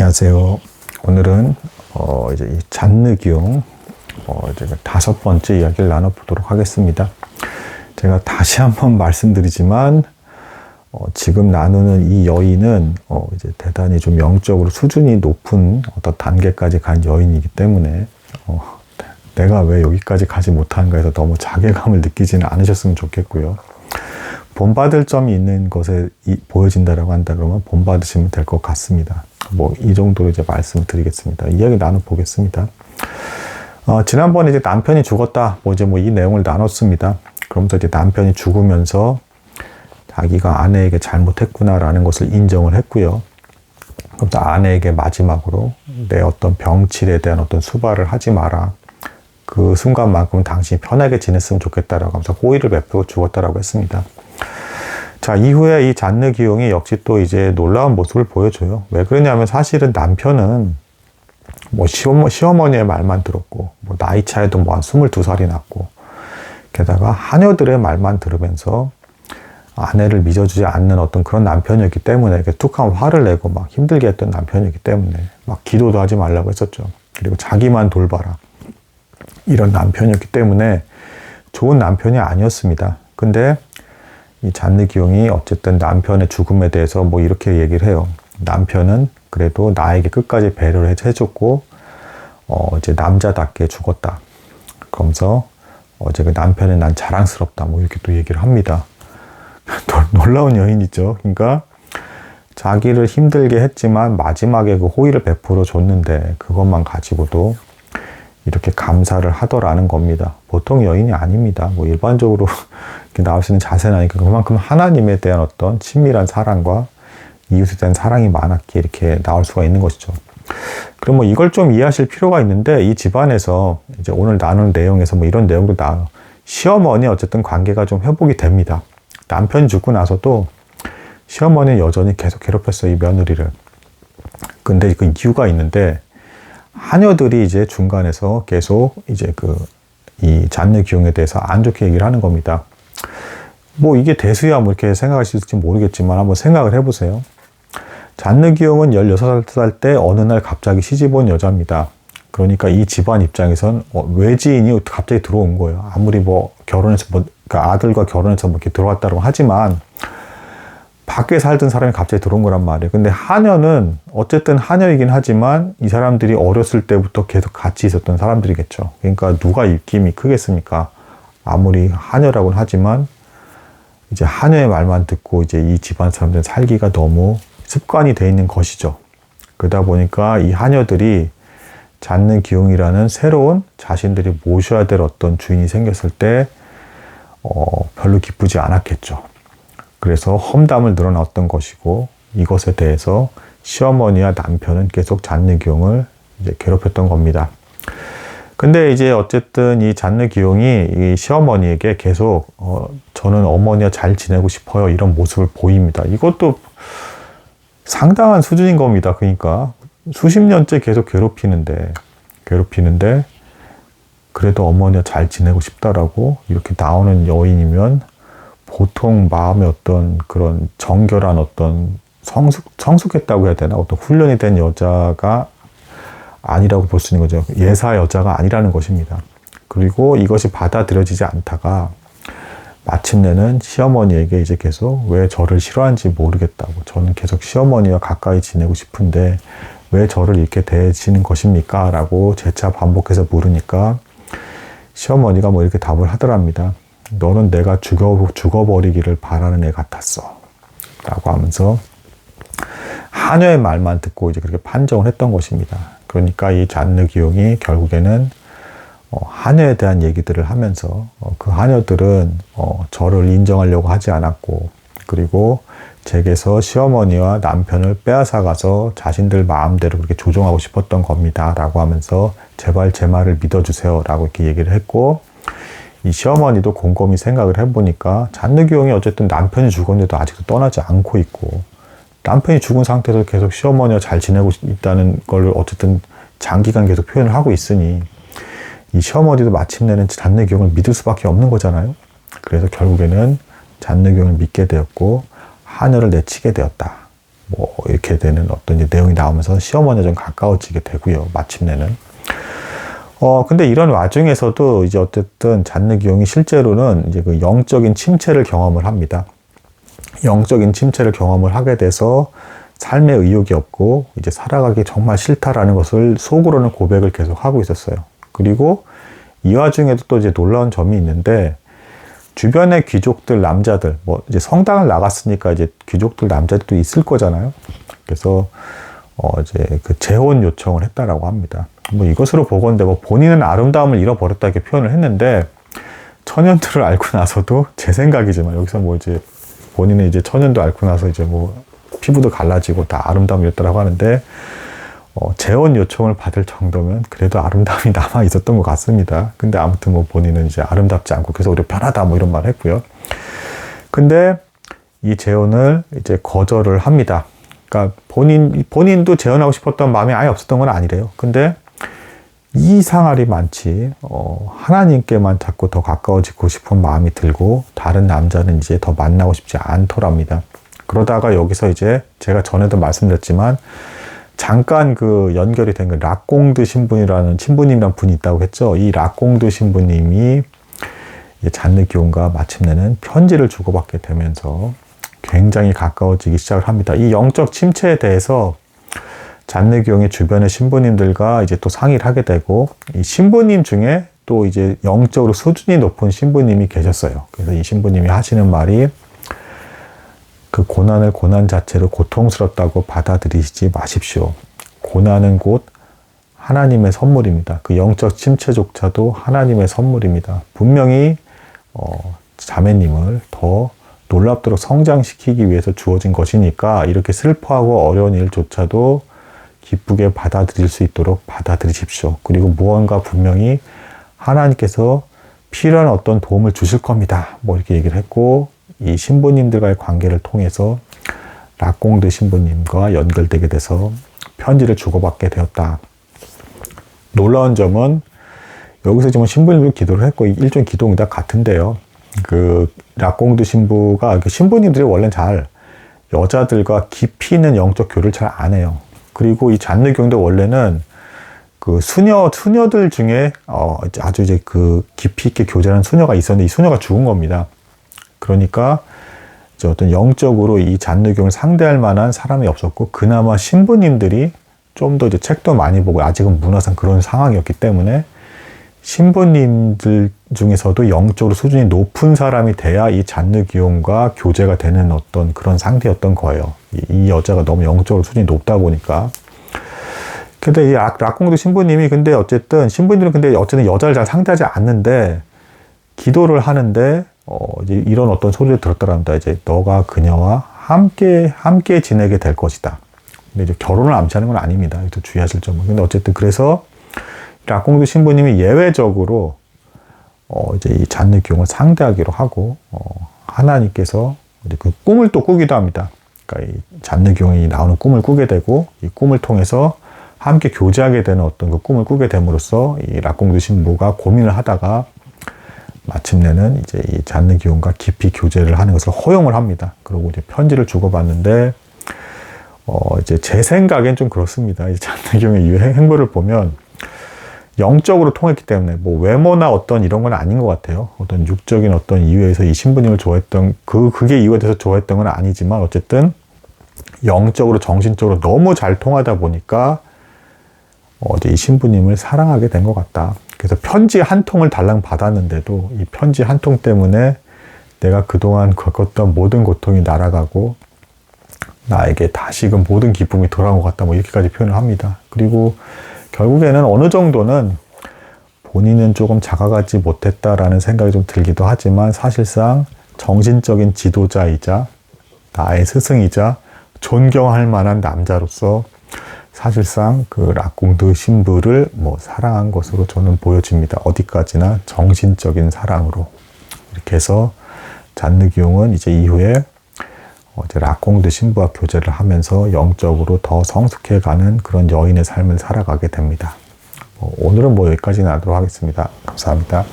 안녕하세요. 오늘은 어 이제 이 잔느기용 어 이제 다섯 번째 이야기를 나눠보도록 하겠습니다. 제가 다시 한번 말씀드리지만 어 지금 나누는 이 여인은 어 이제 대단히 좀 영적으로 수준이 높은 어떤 단계까지 간 여인이기 때문에 어 내가 왜 여기까지 가지 못한가 해서 너무 자괴감을 느끼지는 않으셨으면 좋겠고요. 본받을 점이 있는 것에 이, 보여진다라고 한다 그러면 본받으시면 될 것 같습니다. 뭐 이 정도로 이제 말씀을 드리겠습니다. 이야기 나눠 보겠습니다. 어, 지난번에 이제 남편이 죽었다. 뭐 이제 뭐 이 내용을 나눴습니다. 그러면서 이제 남편이 죽으면서 자기가 아내에게 잘못했구나라는 것을 인정을 했고요. 그래서 아내에게 마지막으로 내 어떤 병치에 대한 어떤 수발을 하지 마라. 그 순간만큼은 당신이 편하게 지냈으면 좋겠다라고 하면서 호의를 베풀고 죽었다라고 했습니다. 자, 이후에 이 잔느 기용이 역시 또 이제 놀라운 모습을 보여줘요. 왜 그러냐면 사실은 남편은 뭐 시어머, 시어머니의 말만 들었고, 뭐 나이 차에도 뭐 한 22살이 났고, 게다가 하녀들의 말만 들으면서 아내를 믿어주지 않는 어떤 그런 남편이었기 때문에 이렇게 툭하면 화를 내고 막 힘들게 했던 남편이었기 때문에 막 기도도 하지 말라고 했었죠. 그리고 자기만 돌봐라. 이런 남편이었기 때문에 좋은 남편이 아니었습니다. 근데 이 잔느 기용이 어쨌든 남편의 죽음에 대해서 뭐 이렇게 얘기를 해요. 남편은 그래도 나에게 끝까지 배려를 해줬고, 어, 이제 남자답게 죽었다. 그러면서, 어제 그 남편은 난 자랑스럽다. 뭐 이렇게 또 얘기를 합니다. 놀라운 여인이죠. 그러니까, 자기를 힘들게 했지만 마지막에 그 호의를 베풀어 줬는데 그것만 가지고도 이렇게 감사를 하더라는 겁니다. 보통 여인이 아닙니다. 뭐 일반적으로 나올 수 있는 자세는 아니까 그만큼 하나님에 대한 어떤 친밀한 사랑과 이웃에 대한 사랑이 많았기에 이렇게 나올 수가 있는 것이죠. 그럼 뭐 이걸 좀 이해하실 필요가 있는데 이 집안에서 이제 오늘 나눈 내용에서 뭐 이런 내용도 나와요. 시어머니 어쨌든 관계가 좀 회복이 됩니다. 남편이 죽고 나서도 시어머니는 여전히 계속 괴롭혔어요, 이 며느리를. 근데 그 이유가 있는데 하녀들이 이제 중간에서 계속 이제 그 이 잔느 기용에 대해서 안 좋게 얘기를 하는 겁니다. 뭐 이게 대수야 뭐 이렇게 있을지 모르겠지만 한번 생각을 해보세요. 잔느 기용은 16살 때 어느 날 갑자기 시집 온 여자입니다. 그러니까 이 집안 입장에선 어, 외지인이 갑자기 들어온 거예요. 아무리 뭐 결혼해서 뭐 그러니까 아들과 결혼해서 뭐 이렇게 들어왔다고 하지만 밖에 살던 사람이 갑자기 들어온 거란 말이에요. 근데 하녀는 어쨌든 하녀이긴 하지만 이 사람들이 어렸을 때부터 계속 같이 있었던 사람들이겠죠. 그러니까 누가 입김이 크겠습니까? 아무리 하녀라고는 하지만 이제 하녀의 말만 듣고 이제 이 집안 사람들 살기가 너무 습관이 돼 있는 것이죠. 그러다 보니까 이 하녀들이 잡는 기용이라는 새로운 자신들이 모셔야 될 어떤 주인이 생겼을 때 어, 별로 기쁘지 않았겠죠. 그래서 험담을 늘어놨던 것이고 이것에 대해서 시어머니와 남편은 계속 잔느기용을 이제 괴롭혔던 겁니다. 근데 이제 어쨌든 이 잔느 기용이 이 시어머니에게 계속 어, 저는 어머니와 잘 지내고 싶어요 이런 모습을 보입니다. 이것도 상당한 수준인 겁니다. 그러니까 수십 년째 계속 괴롭히는데 괴롭히는데 그래도 어머니와 잘 지내고 싶다라고 이렇게 나오는 여인이면 보통 마음의 어떤 그런 정결한 어떤 성숙, 성숙했다고 해야 되나? 어떤 훈련이 된 여자가 아니라고 볼 수 있는 거죠. 예사 여자가 아니라는 것입니다. 그리고 이것이 받아들여지지 않다가 마침내는 시어머니에게 이제 계속 왜 저를 싫어하는지 모르겠다고. 저는 계속 시어머니와 가까이 지내고 싶은데 왜 저를 이렇게 대해지는 것입니까? 라고 재차 반복해서 물으니까 시어머니가 뭐 이렇게 답을 하더랍니다. 너는 내가 죽어, 죽어버리기를 바라는 애 같았어. 라고 하면서 하녀의 말만 듣고 이제 그렇게 판정을 했던 것입니다. 그러니까 이 잔느 기용이 결국에는 어, 하녀에 대한 얘기들을 하면서 어, 그 하녀들은 어, 저를 인정하려고 하지 않았고 그리고 제게서 시어머니와 남편을 빼앗아가서 자신들 마음대로 그렇게 조종하고 싶었던 겁니다. 라고 하면서 제발 제 말을 믿어주세요. 라고 이렇게 얘기를 했고 이 시어머니도 곰곰이 생각을 해보니까 잔느기용이 어쨌든 남편이 죽었는데도 아직도 떠나지 않고 있고 남편이 죽은 상태에서 계속 시어머니와 잘 지내고 있다는 걸 어쨌든 장기간 계속 표현을 하고 있으니 이 시어머니도 마침내는 잔느기용을 믿을 수밖에 없는 거잖아요. 그래서 결국에는 잔느기용을 믿게 되었고 하늘을 내치게 되었다. 뭐 이렇게 되는 어떤 내용이 나오면서 시어머니와 좀 가까워지게 되고요. 마침내는. 어, 근데 이런 와중에서도 이제 어쨌든 잔느기용이 실제로는 이제 그 영적인 침체를 경험을 합니다. 영적인 침체를 경험을 하게 돼서 삶의 의욕이 없고 이제 살아가기 정말 싫다라는 것을 속으로는 고백을 계속 하고 있었어요. 그리고 이 와중에도 또 이제 놀라운 점이 있는데 주변의 귀족들 남자들 뭐 이제 성당을 나갔으니까 이제 귀족들 남자들도 있을 거잖아요. 그래서 어 이제 그 재혼 요청을 했다라고 합니다. 뭐 이것으로 보건데 뭐 본인은 아름다움을 잃어버렸다 이렇게 표현을 했는데 천연들을 앓고 나서도 제 생각이지만 여기서 뭐 이제 본인은 이제 천연도 앓고 나서 이제 뭐 피부도 갈라지고 다 아름다움이 었다라고 하는데 어, 재혼 요청을 받을 정도면 그래도 아름다움이 남아 있었던 것 같습니다. 근데 아무튼 뭐 본인은 이제 아름답지 않고 그래서 오히려 편하다 뭐 이런 말을 했고요. 근데 이 재혼을 이제 거절을 합니다. 그러니까 본인 본인도 재혼하고 싶었던 마음이 아예 없었던 건 아니래요. 근데 이상할이 많지 어, 하나님께만 자꾸 더 가까워지고 싶은 마음이 들고 다른 남자는 이제 더 만나고 싶지 않더랍니다. 그러다가 여기서 이제 제가 전에도 말씀드렸지만 잠깐 그 연결이 된 그 락공드 신부님이라는 신부님이란 분이 있다고 했죠. 이 락공드 신부님이 잔느 기온과 마침내는 편지를 주고받게 되면서 굉장히 가까워지기 시작을 합니다. 이 영적 침체에 대해서 잔느기용의 주변의 신부님들과 이제 또 상의를 하게 되고 이 신부님 중에 또 이제 영적으로 수준이 높은 신부님이 계셨어요. 그래서 이 신부님이 하시는 말이 그 고난을 고난 자체로 고통스럽다고 받아들이지 마십시오. 고난은 곧 하나님의 선물입니다. 그 영적 침체조차도 하나님의 선물입니다. 분명히 어, 자매님을 더 놀랍도록 성장시키기 위해서 주어진 것이니까 이렇게 슬퍼하고 어려운 일조차도 기쁘게 받아들일 수 있도록 받아들이십시오. 그리고 무언가 분명히 하나님께서 필요한 어떤 도움을 주실 겁니다. 뭐 이렇게 얘기를 했고, 이 신부님들과의 관계를 통해서 락공드 신부님과 연결되게 돼서 편지를 주고받게 되었다. 놀라운 점은 여기서 지금 신부님들 기도를 했고 일종 기도입니다. 같은데요. 그 락공드 신부가 그 신부님들이 원래 잘 여자들과 깊이 있는 영적 교류를 잘 안 해요. 그리고 이 잔느경도 원래는 그 수녀 수녀들 중에 어 아주 이제 그 깊이 있게 교제하는 수녀가 있었는데 이 수녀가 죽은 겁니다. 그러니까 이제 어떤 영적으로 이 잔느경을 상대할 만한 사람이 없었고 그나마 신부님들이 좀 더 이제 책도 많이 보고 아직은 문화상 그런 상황이었기 때문에 신부님들 중에서도 영적으로 수준이 높은 사람이 돼야 이 잔느 기용과 교제가 되는 어떤 그런 상태였던 거예요. 이, 이 여자가 너무 영적으로 수준이 높다 보니까. 근데 이 락, 락공도 신부님이 근데 어쨌든 신부님들은 근데 어쨌든 여자를 잘 상대하지 않는데 기도를 하는데 어 이제 이런 어떤 소리를 들었더랍니다. 이제 너가 그녀와 함께 함께 지내게 될 것이다. 근데 이제 결혼을 암시하는 건 아닙니다. 또 주의하실 점은. 근데 어쨌든 그래서 락공도 신부님이 예외적으로 어 이제 이 잔느 기용을 상대하기로 하고 어 하나님께서 그 꿈을 또 꾸기도 합니다. 그러니까 이 잔느 기용이 나오는 꿈을 꾸게 되고 이 꿈을 통해서 함께 교제하게 되는 어떤 그 꿈을 꾸게 됨으로써 이 락공도 신부가 고민을 하다가 마침내는 이제 이 잔느 기용과 깊이 교제를 하는 것을 허용을 합니다. 그리고 이제 편지를 주고받는데 어 이제 제 생각엔 좀 그렇습니다. 이 잔느 기용의 이 행보를 보면 영적으로 통했기 때문에 뭐 외모나 어떤 이런 건 아닌 것 같아요. 어떤 육적인 어떤 이유에서 이 신부님을 좋아했던 그 그게 이유가 돼서 좋아했던 건 아니지만 어쨌든 영적으로 정신적으로 너무 잘 통하다 보니까 어제 이 신부님을 사랑하게 된 것 같다. 그래서 편지 한 통을 달랑 받았는데도 이 편지 한 통 때문에 내가 그동안 겪었던 모든 고통이 날아가고 나에게 다시금 모든 기쁨이 돌아온 것 같다. 뭐 이렇게까지 표현을 합니다. 그리고 결국에는 어느 정도는 본인은 조금 작아가지 못했다라는 생각이 좀 들기도 하지만 사실상 정신적인 지도자이자 나의 스승이자 존경할 만한 남자로서 사실상 그 락공드 신부를 뭐 사랑한 것으로 저는 보여집니다. 어디까지나 정신적인 사랑으로. 이렇게 해서 잔느기용은 이제 이후에 어, 이제 락공드 신부와 교제를 하면서 영적으로 더 성숙해가는 그런 여인의 삶을 살아가게 됩니다. 어, 오늘은 뭐 여기까지는 하도록 하겠습니다. 감사합니다.